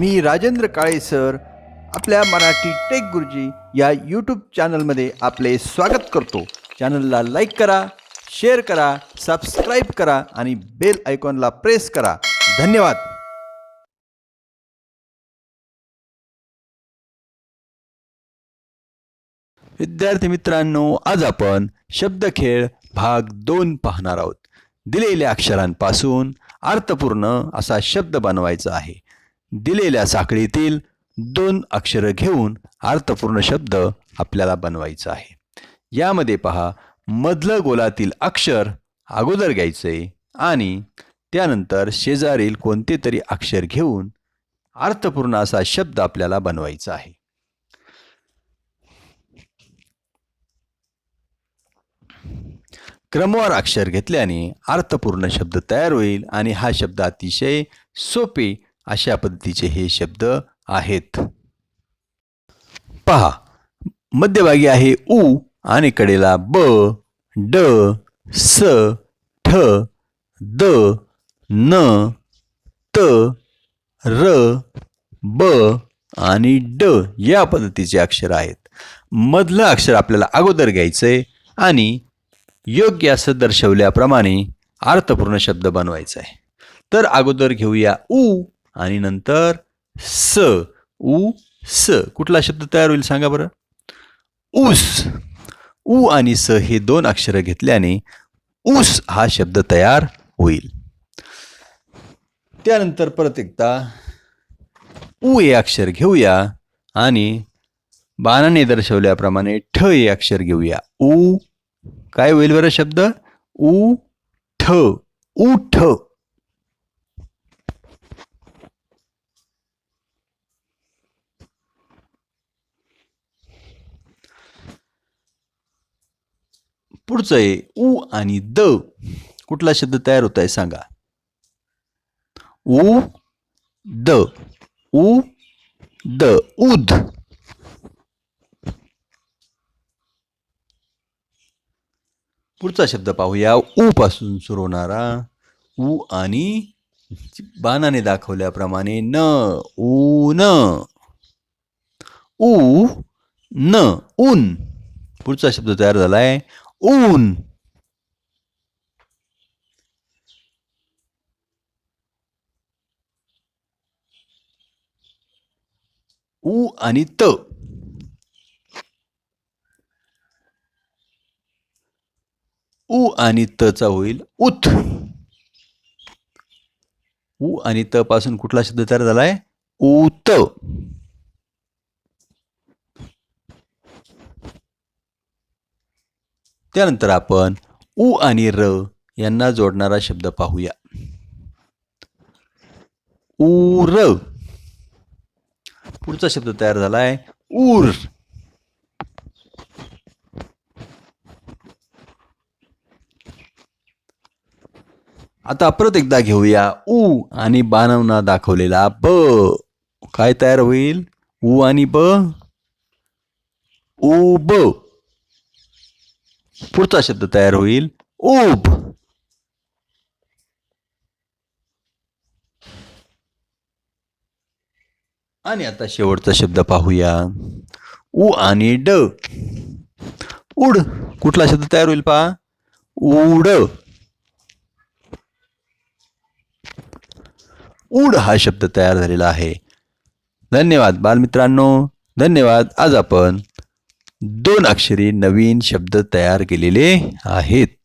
मी Rajendra Kale sir. आपल्या Marathi take गुरुजी या यूट्यूब चॅनलमध्ये आपले स्वागत करतो. चॅनलला लाईक करा शेअर करा सबस्क्राईब करा आणि बेल आयकॉनला प्रेस करा. धन्यवाद. विद्यार्थी मित्रांनो आज आपण शब्दखेळ भाग दोन पाहणार आहोत. दिलेल्या अक्षरांपासून अर्थपूर्ण असा शब्द बनवायचा आहे. दिलेल्या साखळीतील दोन अक्षरं घेऊन अर्थपूर्ण शब्द आपल्याला बनवायचा आहे. यामध्ये पहा मधलं गोलातील अक्षर अगोदर घ्यायचे आणि त्यानंतर शेजारील कोणते तरी अक्षर घेऊन अर्थपूर्ण असा शब्द आपल्याला बनवायचा आहे. क्रमवार अक्षर घेतल्याने अर्थपूर्ण शब्द तयार होईल आणि हा शब्द अतिशय सोपे अशा पद्धतीचे हे शब्द आहेत. पहा मध्यभागी आहे उ आणि कडेला ब ड स ठ द न त र ब आणि ड या पद्धतीचे अक्षर आहेत. मधलं अक्षर आपल्याला अगोदर घ्यायचं आहे आणि योग्य असं दर्शवल्याप्रमाणे अर्थपूर्ण शब्द बनवायचा आहे तर अगोदर घेऊया उ आणि नंतर स उ स. कुठला शब्द तयार होईल सांगा बरं? ऊस. उ आणि स हे दोन अक्षरं घेतल्याने ऊस हा शब्द तयार होईल. त्यानंतर परत एकदा उ हे अक्षर घेऊया आणि बाणाने दर्शवल्याप्रमाणे ठ हे अक्षर घेऊया. उ. काय होईल बरं शब्द? उ ठ. उठ पुढचं आहे उ आणि द. कुठला शब्द तयार होत आहे सांगा. उ द. उ द. उद. पुढचा शब्द पाहूया. उ पासून सुरू होणारा. उ आणि बाणाने दाखवल्याप्रमाणे न ऊ न. उ न ऊन पुढचा शब्द तयार झालाय. ऊन उ आणि त उ आणि त चा होईल उथ उ आणि त पासून कुठला शब्द तयार झालाय? उत. त्यानंतर आपण उ आणि र यांना जोडणारा शब्द पाहूया. उर पुढचा शब्द तयार झालाय ऊर. आता परत एकदा घेऊया उ आणि बाणवना दाखवलेला ब. काय तयार होईल? उ आणि ब. उब पुढचा शब्द तयार होईल ऊब. आणि आता शेवटचा शब्द पाहूया. उ आणि ड. उड. कुठला शब्द तयार होईल पहा? उड. उड हा शब्द तयार झालेला आहे. धन्यवाद बालमित्रांनो. धन्यवाद. आज आपण दोन अक्षरी नवीन शब्द तयार केलेले आहेत.